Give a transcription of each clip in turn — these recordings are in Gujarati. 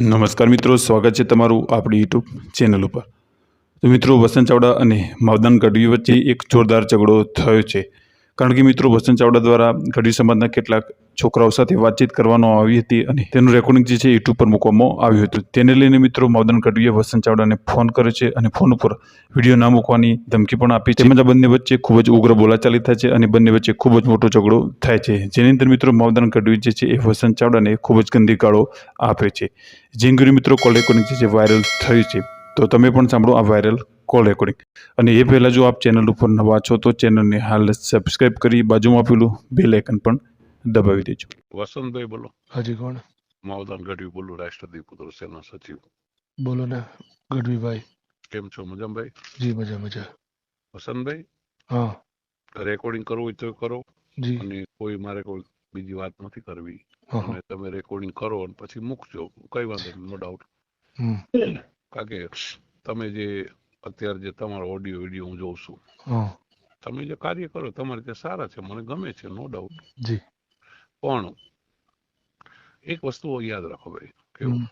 નમસ્કાર મિત્રો, સ્વાગત છે તમારું આપણી યુટ્યુબ ચેનલ ઉપર. તો મિત્રો, વસંત ચાવડા અને માવદાન ગઢવી વચ્ચે એક જોરદાર ઝઘડો થયો છે. કારણ કે મિત્રો, વસંત ચાવડા દ્વારા ગઢવી સમાજના કેટલાક છોકરાઓ સાથે વાતચીત કરવામાં આવી હતી અને તેનું રેકોર્ડિંગ જે છે યુટ્યુબ પર મૂકવામાં આવ્યું હતું. તેને લઈને મિત્રો માવદાન ગઢવીએ વસંત ચાવડાને ફોન કર્યો છે અને ફોન ઉપર વીડિયો ના મૂકવાની ધમકી પણ આપી છે. તેમજ આ બંને વચ્ચે ખૂબ જ ઉગ્ર બોલાચાલી થાય છે અને બંને વચ્ચે ખૂબ જ મોટો ઝઘડો થાય છે. જેની અંદર મિત્રો માવદાન ગઢવી જે છે એ વસંત ચાવડાને ખૂબ જ ગંદી ગાળો આપે છે. જેંગુરી મિત્રો કોલ રેકોર્ડિંગ જે વાયરલ થયું છે. તો તમે પણ સાંભળો આ વાયરલ કોલ રેકોર્ડિંગ અને એ પહેલાં જો આપ ચેનલ ઉપર નવા છો તો ચેનલને હાલ સબસ્ક્રાઈબ કરી બાજુમાં આપેલું બેલ આઇકન પણ દબાવી દેજો. વસંતભાઈ બોલો. હાજી કોણ? માવદાન ગઢવી બોલું રાષ્ટ્રદીપ પુત્ર સેના સચિવ. બોલો ને ગઢવીભાઈ. કેમ છો? મજામભાઈ જી મજા મજા. વસંતભાઈ? હા. રેકોર્ડિંગ કરવું હોય તો કરો. જી. અને કોઈ મારે કોઈ બીજી વાત નથી કરવી. અને તમે રેકોર્ડિંગ કરો અને પછી મૂકજો. કઈ વાંધો નહીં નો ડાઉટ કારણ કે તમે જે અત્યારે જે તમારો ઓડિયો વીડિયો હું જોઉં છું. હા. તમે જે કાર્ય કરો તમારે તે સારા છે. મને ગમે છે નો ડાઉટ જી. પણ એક વસ્તુ યાદ રાખો ભાઈ કેવું?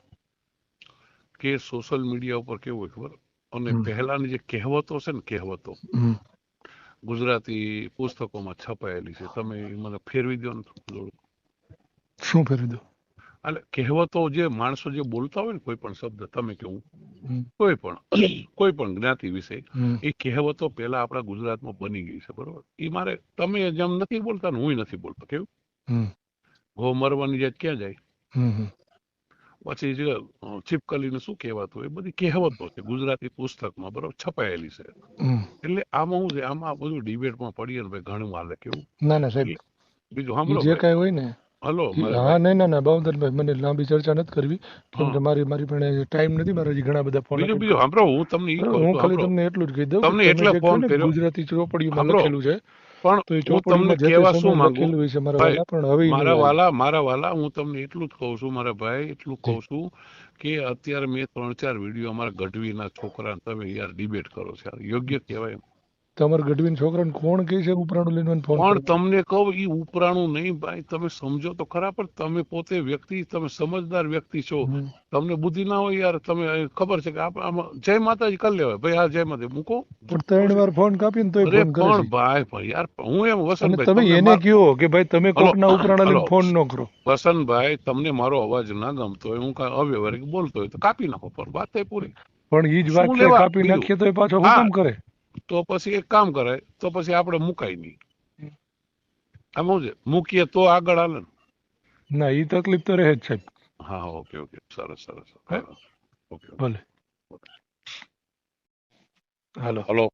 કે સોશિયલ મીડિયા ઉપર કેવું ખબર? અને પહેલાની જે કહેવતો છે ને કહેવતો ગુજરાતી પુસ્તકોમાં છપાયેલી છે. તમે મને ફેરવી દો ને શું ફેરવી દો એટલે કહેવતો જે માણસો જે બોલતા હોય ને કોઈ પણ શબ્દ તમે કેવું? કોઈ પણ કોઈ પણ જ્ઞાતિ વિશે એ કહેવતો પેલા આપણા ગુજરાતમાં બની ગઈ છે બરોબર? એ મારે તમે જેમ નથી બોલતા હું નથી બોલતો કેવું? ઘો મરવાની જાત ક્યાં જાય. પછી જે છીપકલીને શું કહેવાતું એ બધી કહેવતો છે. ગુજરાતી પુસ્તકમાં બરોબર છપાયેલી છે. એટલે આમાં હું છે આમાં બધું ડિબેટમાં પડીએ ને ભાઈ ઘણું હાલે કેવું ના ના સાહેબ. બીજું સાંભળો જે કઈ હોય ને. હલો હા નહીં ના ના બાવદરભાઈ મને લાંબી ચર્ચા નથી કરવી. કેમ કે મારી મારી પણ ટાઈમ નથી મારા ઘણા બધા ફોન બીજું બીજું સાંભળો હું તમને હું ખાલી તમને એટલું જ કહી દઉં તમને એટલે ફોન કર્યો. ગુજરાતી ચોપડીમાં લખેલું છે. પણ હું તમને કહેવા શું માંગુ? મારા વાલા મારા વાલા હું તમને એટલું જ કહું છું મારા ભાઈ એટલું કહું છું કે અત્યારે મેં ત્રણ ચાર વીડિયો અમારા ગઢવીના છોકરા તમે યાર ડિબેટ કરો છો યોગ્ય કહેવાય તમારા ગઢવીન છોકરાને કોણ કહે છે ઉપરાણું લઈને ફોન પણ તમને કહું એ ઉપરાણું નહીં ભાઈ. તમે સમજો તો ખરા પણ તમે પોતે વ્યક્તિ તમે સમજદાર વ્યક્તિ છો. તમને બુદ્ધિ ના હોય યાર તમે ખબર છે કે આમાં જય માતાજી કરી લેવાય. ભાઈ હા જય માતાજી. મૂકો. પણ ત્રણ વાર ફોન કાપીને તો ફોન કરે પણ છે. ભાઈ યાર હું એમ વસંતભાઈ તમે એને કયો કે ભાઈ તમે કોકના ઉપરાણા લઈને ફોન ન કરો. વસંતભાઈ તમને મારો અવાજ ના ગમતો હોય હું કાંઈ અવ્યવહારિક બોલતો હોય તો કાપી નાખો પણ વાત પૂરી. પણ એ જ વાત કાપી નાખીએ તો પાછો. હુકમ કરે. તો પછી એક કામ કરાય તો પછી આપણે મુકાય નહીં. આમ શું છે મૂકીએ તો આગળ હાલે ના. એ તકલીફ તો રહે જ છે. હા ઓકે ઓકે. સરસ સરસ. ઓકે ભલે. હેલો. હેલો.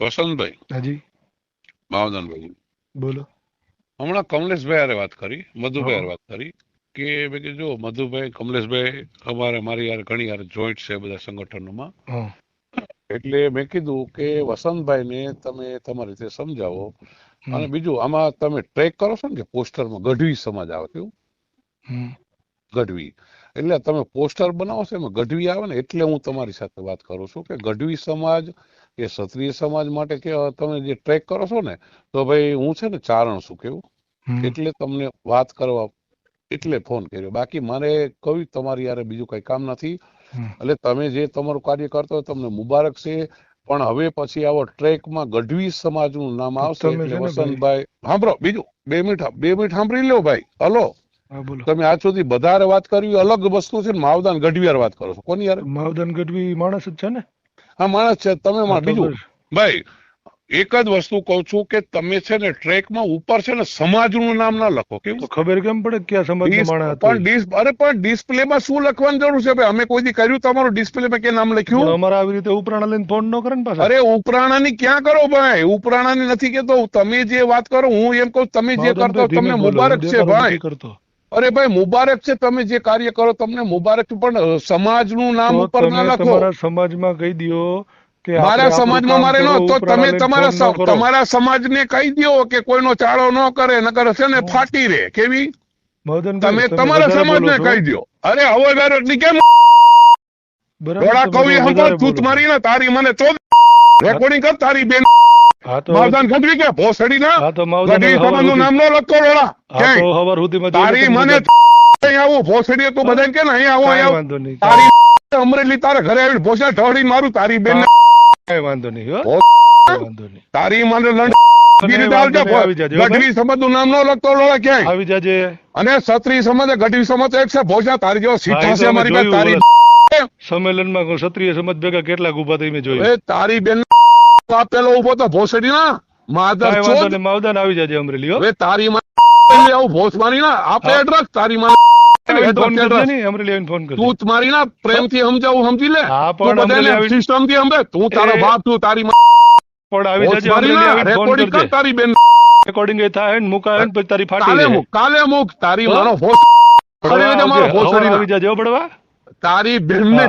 વસંતભાઈ. હાજી. માવદાનભાઈ બોલો. હમણાં કમલેશભાઈ હારે વાત કરી મધુભાઈ હારે વાત કરી કે મેં કીધું જો મધુભાઈ કમલેશભાઈ અમારે મારી યાર ઘણી યાર જોઈન્ટ છે બધા સંગઠનોમાં. હા. એટલે મેં કીધું કે વસંતભાઈને તમે તમારી રીતે સમજાવો. અને બીજું આમાં તમે ટ્રેક કરો છો ને કે પોસ્ટરમાં ગઢવી સમાજ આવે કેવું ગઢવી. એટલે તમે પોસ્ટર બનાવો છો એમાં ગઢવી આવે ને એટલે હું તમારી સાથે વાત કરું છું કે ગઢવી સમાજ એ ક્ષત્રિય સમાજ માટે કે તમે જે ટ્રેક કરો છો ને તો ભાઈ હું છે ને ચારણ છું કેવું એટલે તમને વાત કરવા એટલે ફોન કર્યો. બાકી મારે કવિ તમારી યારે બીજું કઈ કામ નથી. એટલે તમે જે તમારું કાર્ય કરતો તમને મુબારક છે. પણ હવે પછી આવો ટ્રેકમાં ગઢવી સમાજનું નામ આવશે એટલે ભાઈ- વસંતભાઈ સાંભળો બીજું બે મિનિટ બે મિનિટ સાંભળી લો ભાઈ. હલો. તમે આજ સુધી બધારે વાત કરવી અલગ વસ્તુ છે ને માવદાન ગઢવી વાત કરો છો. કોની યાર? માવદાન ગઢવી માણસ જ છે ને? હા માણસ છે તમે બીજું. ભાઈ એક જ વસ્તુ કહું છું કે તમે છે ને ટ્રેકમાં ઉપર છે ને સમાજનું નામ ના લખો કેવું? ખબર કેમ પડે ક્યાં માણસ પણ ડિસ અરે પણ ડિસ્પ્લેમાં શું લખવાની જરૂર છે? ભાઈ અમે કોઈ દી કર્યું તમારું ડિસ્પ્લેમાં કે નામ લખ્યું? અમારે આવી રીતે ઉપરાણા લઈને ફોન ન કરે ને પાછા. અરે ઉપરાણાની ક્યાં કરો ભાઈ? ઉપરાણાની નથી કેતો. તમે જે વાત કરો હું એમ કહું તમે જે કરતો તમને મુબારક છે ભાઈ. કરતો. અરે ભાઈ મુબારક છે તમે જે કાર્ય કરો તમને મુબારક પણ સમાજનું નામ ઉપર ના લખો. તમારા સમાજમાં કહી દ્યો કે મારા સમાજમાં મારે ન તો તમે તમારા. તમારા સમાજને કહી દો કે કોઈનો ચાળો ન કરે નકર છે ને ફાટી રે કેવી? તમે તમારા સમાજને કહી દો અરે હવે ગારો ની કેમ બરાબર, કવિ હંભાળ તૂત છો. મારી ને તારી મને ચોદ રેકોર્ડિંગ કર તારી બેન. માવદાન ખડવી કે? ભોસડી ના હા તો માવદાન ગઢવી સમાજનું નામ ન લખતો રોડા. ક્યાંય? હવાર સુધીમાં જોઈ લો તારી મને અહીંયા આવું. ભોસડીએ તું બધાને કે ને અહીંયા આવું અહીંયા તારી અમરેલી તારે ઘરે આવીને ભોસડા ઢળી મારું તારી બેન કાંઈ વાંધો નહીં હો. વાંધો નહીં. તારી મને ગઢવી સમાજનું નામ ન લખતો ક્યાંય. આવી જાજે. અને ક્ષત્રિય સમાજ ગઢવી સમાજ એક છે ભોસડા તારી જેવો હા, સીઠા એ તો છે મારી પાસે તારી સંમેલનમાં ક્ષત્રિય સમાજ ભેગા કેટલાક ઊભા થઈ મેં જોયું. એ તારી બેન આપેલો ઊભો તો ભોસડી ના માધર ચોદ. માવદાન આવી જાય અમરેલી હવે તારી માં આવું ભોસ મારી ના આપે. એડ્રેસ તારી માં ફોન કરજે અમરેલી ફોન કરજે. તું મારી ના પ્રેમથી સમજાવું સમજી લે? હા, પણ બધાને અમરેલી સમજે. તું તારો બાપ તું તારી પણ આવી અમરેલી રેકોર્ડિંગ કર તારી બેન રેકોર્ડિંગ એ થાય ને મુકાય ને પછી તારી ફાટી કાલે મુક કાલે મુક તારી મારો જાજે તારી બેન ને.